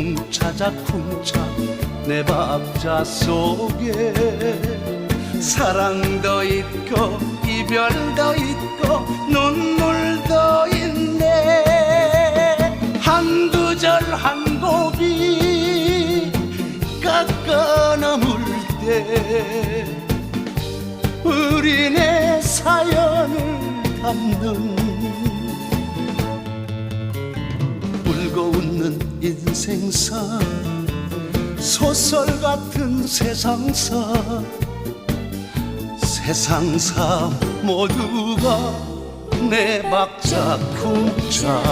쿵차자 쿵차 내 박자 속에. 사랑도 있고 이별도 있고 눈물도 있네. 한두 절 한 고비 깎아 넘을 때 우리네 사연을 담는 웃는 인생사 소설 같은 세상사. 세상사 모두가 내 박자 쿵차